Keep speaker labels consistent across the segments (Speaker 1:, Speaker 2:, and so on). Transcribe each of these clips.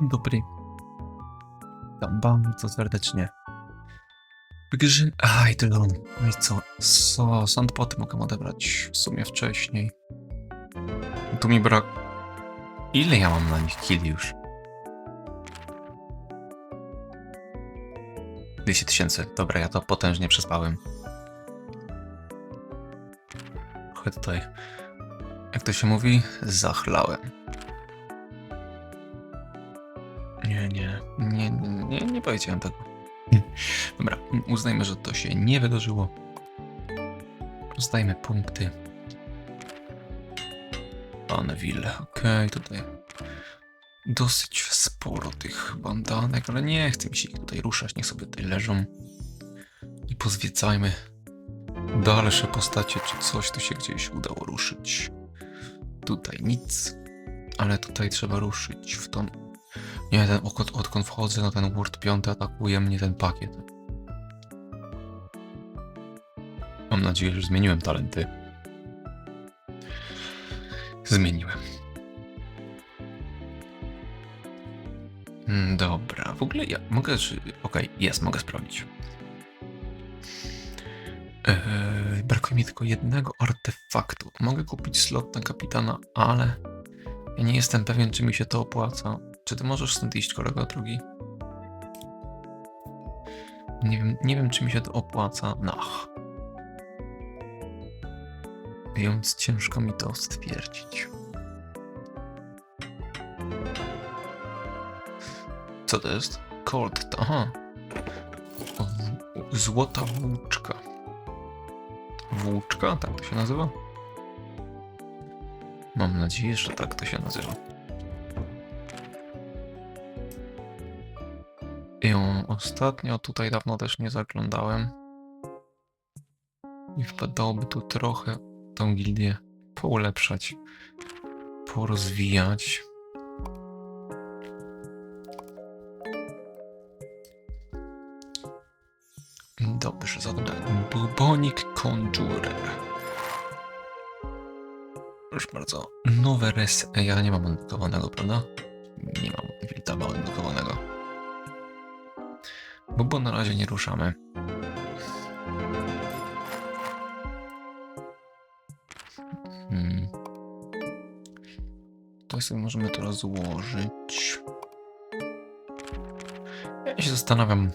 Speaker 1: Dobry. Witam bardzo serdecznie. W grze Eidolon. No i co? So, sandpoty mogę odebrać w sumie wcześniej. Tu mi brak... Ile ja mam na nich killi już? 200 tysięcy. Dobra, ja to potężnie przespałem. Trochę tutaj... Jak to się mówi? Zachlałem. Powiedziałem tego. Dobra, uznajmy, że to się nie wydarzyło. Rozdajmy punkty. Bonneville, okej, tutaj dosyć sporo tych bandanek, ale nie chcę mi się ich tutaj ruszać, niech sobie tutaj leżą. I pozwiedzajmy dalsze postacie, czy coś tu się gdzieś udało ruszyć. Tutaj nic, ale tutaj trzeba ruszyć w tą nie, ten, odkąd, odkąd wchodzę na ten Word 5 atakuje mnie ten pakiet. Mam nadzieję, że zmieniłem talenty. Zmieniłem. Mm, Dobra, w ogóle ja mogę. Okej, jest, mogę sprawdzić. Eee, brakuje mi tylko jednego artefaktu. Mogę kupić slot na kapitana, ale ja nie jestem pewien, czy mi się to opłaca. Czy ty możesz stąd iść, kolego drugi? Nie wiem, nie wiem, czy mi się to opłaca. Nach. Więc ciężko mi to stwierdzić. Co to jest? Cold, aha. Złota włóczka. Włóczka? Tak to się nazywa? Mam nadzieję, że tak to się nazywa. Ją ostatnio tutaj dawno też nie zaglądałem. I wpadałoby tu trochę tą gildię poulepszać, porozwijać. Dobrze, zadanie. Bubonic Conjurer. Proszę bardzo. Nowe res... Ja nie mam odblokowanego, prawda? Nie mam Wiltaba. Bo, bo na razie nie ruszamy. Hmm. To sobie możemy to rozłożyć. Ja się zastanawiam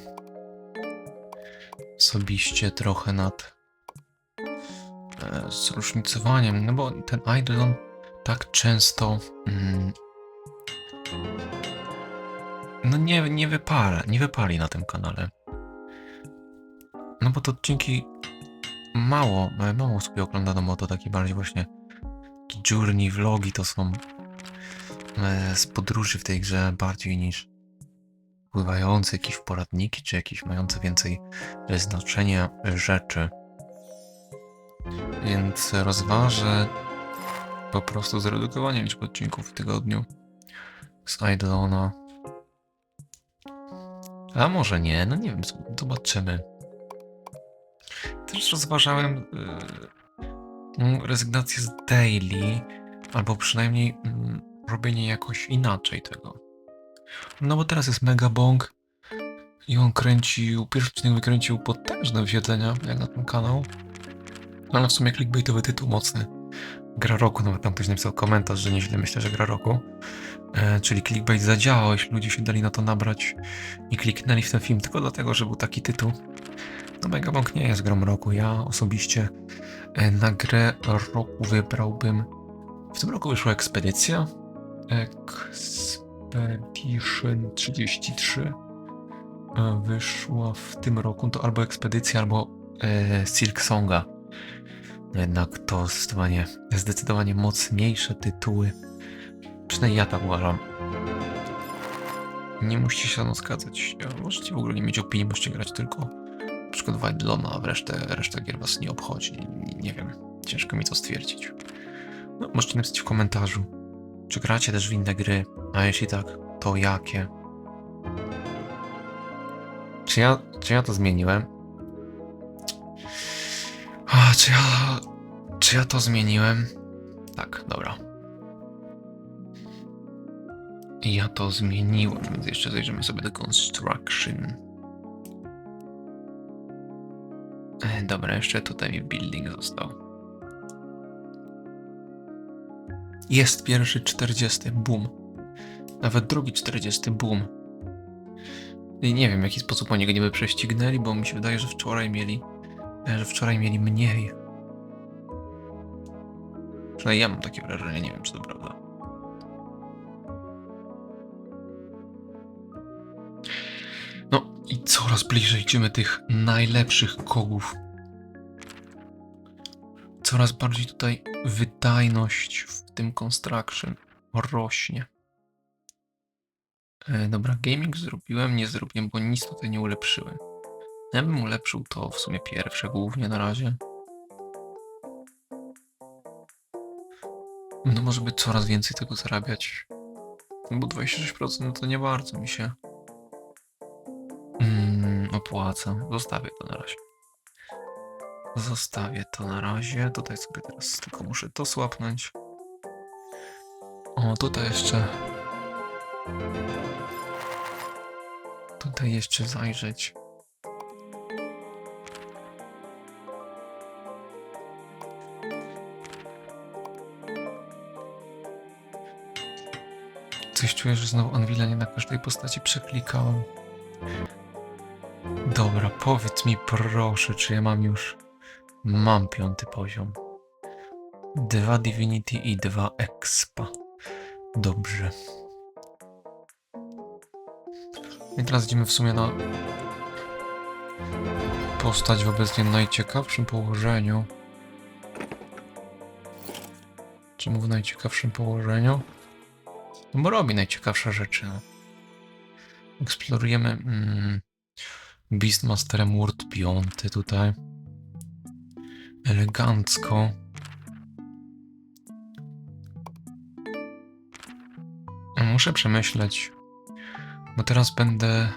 Speaker 1: osobiście trochę nad e, zróżnicowaniem, no bo ten Eidolon tak często mm, nie, nie wypala, nie wypali na tym kanale. No bo to odcinki mało, mało sobie oglądano, bo to takie bardziej właśnie journey, vlogi to są e, z podróży w tej grze bardziej niż wpływające jakieś poradniki, czy jakieś mające więcej znaczenia rzeczy. Więc rozważę po prostu zredukowanie liczby odcinków w tygodniu z Eidolona. A może nie, no nie wiem, zobaczymy. Też rozważałem yy, rezygnację z daily, albo przynajmniej mm, robienie jakoś inaczej tego. No bo teraz jest Mega Bong i on kręcił, pierwszy odcinek wykręcił potężne wyświetlenia, jak na ten kanał. Ale w sumie clickbaitowy tytuł mocny. Gra roku, nawet tam ktoś napisał komentarz, że nieźle myślę, że gra roku. E, czyli clickbait zadziałał, jeśli ludzie się dali na to nabrać i kliknęli w ten film tylko dlatego, że był taki tytuł. No Megabonk nie jest grą roku. Ja osobiście e, na grę roku wybrałbym... W tym roku wyszła Ekspedycja. Expedition 33 e, wyszła w tym roku. To albo Ekspedycja, albo e, Silk Songa. Jednak to zdecydowanie, zdecydowanie mocniejsze tytuły. Przynajmniej ja tak uważam. Nie musicie się na zgadzać. Możecie w ogóle nie mieć opinii, możecie grać tylko na przykład w Eidolona, a w resztę, reszta gier was nie obchodzi. Nie, nie wiem, ciężko mi to stwierdzić. No, możecie napisać w komentarzu, czy gracie też w inne gry, a jeśli tak, to jakie? Czy ja, czy ja to zmieniłem? Czy ja... Czy ja to zmieniłem? Tak, dobra. Ja to zmieniłem, więc jeszcze zajrzymy sobie do construction. E, Dobra, jeszcze tutaj mi building został. Jest pierwszy 40, boom. Nawet drugi 40, boom. I nie wiem, w jaki sposób oni go niby prześcignęli, bo mi się wydaje, że wczoraj mieli, że wczoraj mieli mniej. Przynajmniej ja mam takie wrażenie, nie wiem, czy to prawda. No i coraz bliżej idziemy tych najlepszych kogów. Coraz bardziej tutaj wydajność w tym construction rośnie. E, dobra, gaming zrobiłem, nie zrobiłem, bo nic tutaj nie ulepszyłem. Ja bym ulepszył to w sumie pierwsze głównie na razie. No może by coraz więcej tego zarabiać. Bo 26% no to nie bardzo mi się mm, opłaca. Zostawię to na razie. Zostawię to na razie. Tutaj sobie teraz tylko muszę to słapnąć. O, tutaj jeszcze. Tutaj jeszcze zajrzeć. Coś czuję, że znowu Anvila nie na każdej postaci przeklikałem. Dobra, powiedz mi proszę, czy ja mam już... Mam piąty poziom. Dwa Divinity i dwa Expa. Dobrze. I teraz idziemy w sumie na postać w obecnie najciekawszym położeniu. Czemu w najciekawszym położeniu? No bo robi najciekawsze rzeczy. No. Eksplorujemy mm, Beastmasterem World 5 tutaj. Elegancko. Muszę przemyśleć, bo teraz będę.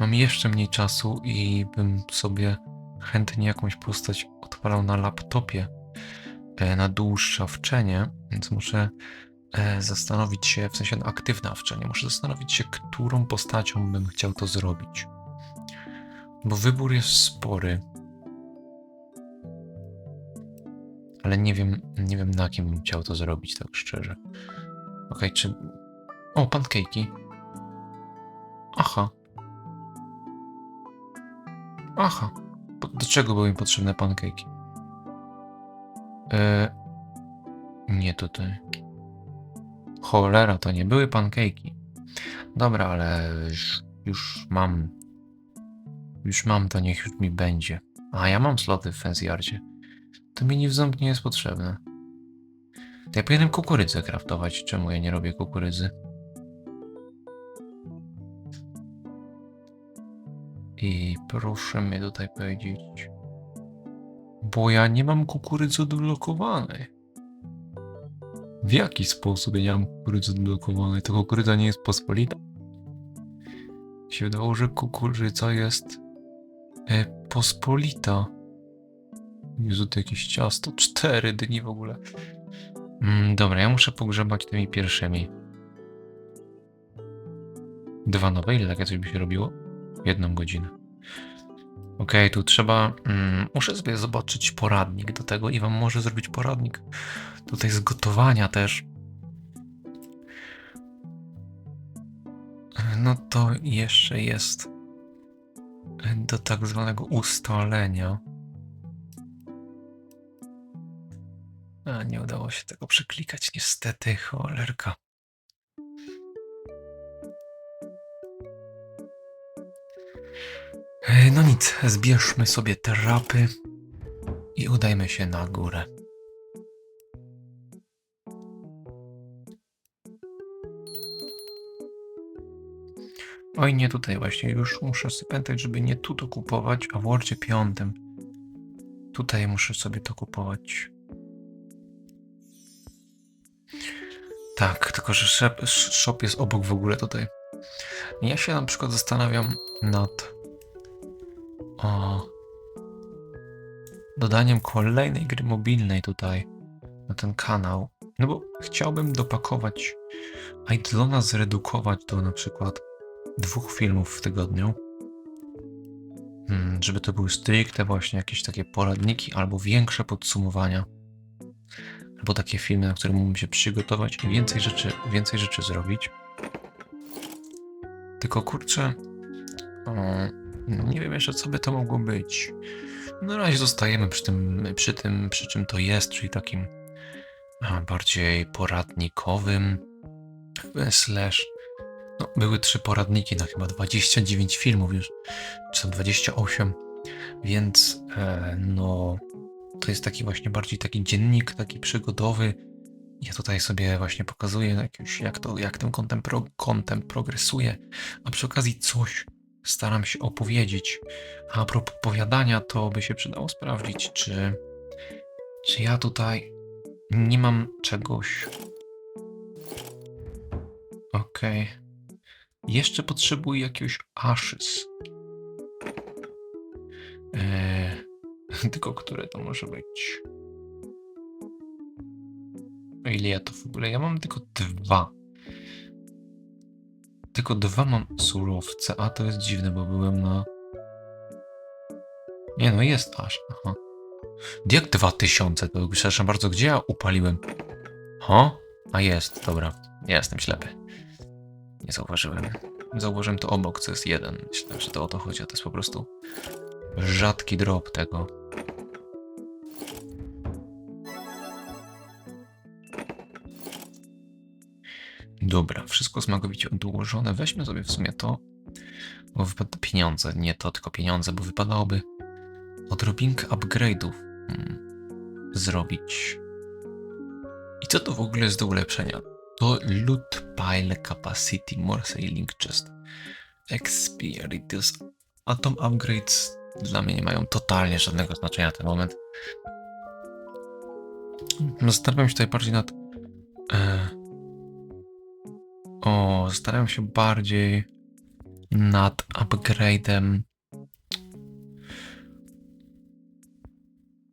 Speaker 1: Mam jeszcze mniej czasu i bym sobie chętnie jakąś postać odpalał na laptopie e, na dłuższe wczenie, więc muszę zastanowić się, w sensie na aktywne wczenie, muszę zastanowić się, którą postacią bym chciał to zrobić. Bo wybór jest spory. Ale nie wiem, nie wiem na kim bym chciał to zrobić, tak szczerze. Okej, czy... O, pancake'i. Aha. Aha. Do czego były mi potrzebne pancake'i? E... Nie tutaj. Cholera, to nie były pancake'i. Dobra, ale już, już mam. Już mam, to niech już mi będzie. A ja mam sloty w Fancyarcie. To mi nie w ząb nie jest potrzebne. To ja powinienem kukurydzę kraftować. Czemu ja nie robię kukurydzy? I proszę mnie tutaj powiedzieć. Bo ja nie mam kukurydzy odblokowanej. W jaki sposób ja nie mam kukurydzy odblokowanej? To kukurydza nie jest pospolita? Się wydawało, że kukurydza jest e, pospolita. Jezu, to jakieś ciasto. Cztery dni w ogóle. Mm, dobra, ja muszę pogrzebać tymi pierwszymi. Dwa nowe, ile takie coś by się robiło? Jedną godzinę. Okej, tu trzeba. Mm, muszę sobie zobaczyć poradnik do tego i wam może zrobić poradnik tutaj z gotowania też. No to jeszcze jest do tak zwanego ustalenia. A nie udało się tego przeklikać, niestety, cholerka. No nic, zbierzmy sobie te rapy i udajmy się na górę. Oj, nie tutaj właśnie, już muszę sobie pamiętać, żeby nie tu to kupować, a w Wordzie piątym. Tutaj muszę sobie to kupować. Tak, tylko że shop, shop jest obok w ogóle tutaj. Ja się na przykład zastanawiam nad o, dodaniem kolejnej gry mobilnej tutaj na ten kanał. No bo chciałbym dopakować Idlona zredukować do na przykład dwóch filmów w tygodniu. Hmm, żeby to były stricte właśnie jakieś takie poradniki albo większe podsumowania. Albo takie filmy, na które mógłbym się przygotować i więcej rzeczy, więcej rzeczy zrobić. Tylko kurczę, nie wiem jeszcze co by to mogło być. Na razie zostajemy przy tym, przy tym, przy czym to jest, czyli takim bardziej poradnikowym slash no, były trzy poradniki na chyba 29 filmów już, czy tam 28, więc e, no to jest taki właśnie bardziej taki dziennik, taki przygodowy. Ja tutaj sobie właśnie pokazuję jak, to, jak ten content, pro, progresuje, a przy okazji coś staram się opowiedzieć. A propos opowiadania, to by się przydało sprawdzić, czy, czy ja tutaj nie mam czegoś. Okej. Jeszcze potrzebuję jakiegoś ashes. Eee, tylko które to może być? O ile ja to w ogóle? Ja mam tylko dwa. Tylko dwa mam surowce, a to jest dziwne, bo byłem na... Nie no, jest aż, aha. Jak 2000? To przepraszam bardzo, gdzie ja upaliłem? Ho? A jest, dobra. Ja jestem ślepy. Nie zauważyłem. Zauważyłem to obok, co jest jeden. Myślałem, że to o to chodzi, a to jest po prostu rzadki drop tego. Dobra, wszystko smakowicie odłożone. Weźmy sobie w sumie to, bo wypada pieniądze, nie to, tylko pieniądze, bo wypadałoby odrobinkę upgrade'ów mm, zrobić. I co to w ogóle jest do ulepszenia? To loot pile capacity more sailing chest. Experience. Atom upgrades dla mnie nie mają totalnie żadnego znaczenia na ten moment. Zastanawiam się tutaj bardziej nad. E, o, zastanawiam się bardziej nad upgrade'em.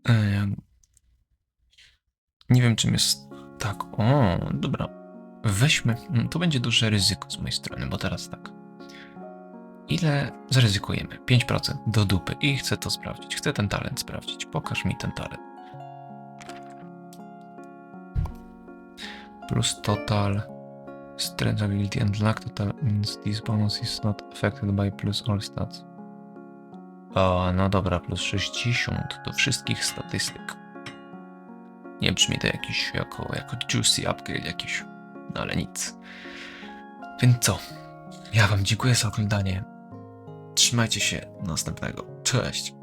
Speaker 1: E, nie wiem, czym jest tak. O, dobra. Weźmy. To będzie duże ryzyko z mojej strony, bo teraz tak. Ile zaryzykujemy? 5% do dupy i chcę to sprawdzić. Chcę ten talent sprawdzić. Pokaż mi ten talent. Plus total strength ability and luck total means this bonus is not affected by plus all stats. O, no dobra, plus 60 do wszystkich statystyk. Nie brzmi to jakiś jako, jako juicy upgrade jakiś, no ale nic. Więc co? Ja wam dziękuję za oglądanie. Trzymajcie się następnego. Cześć!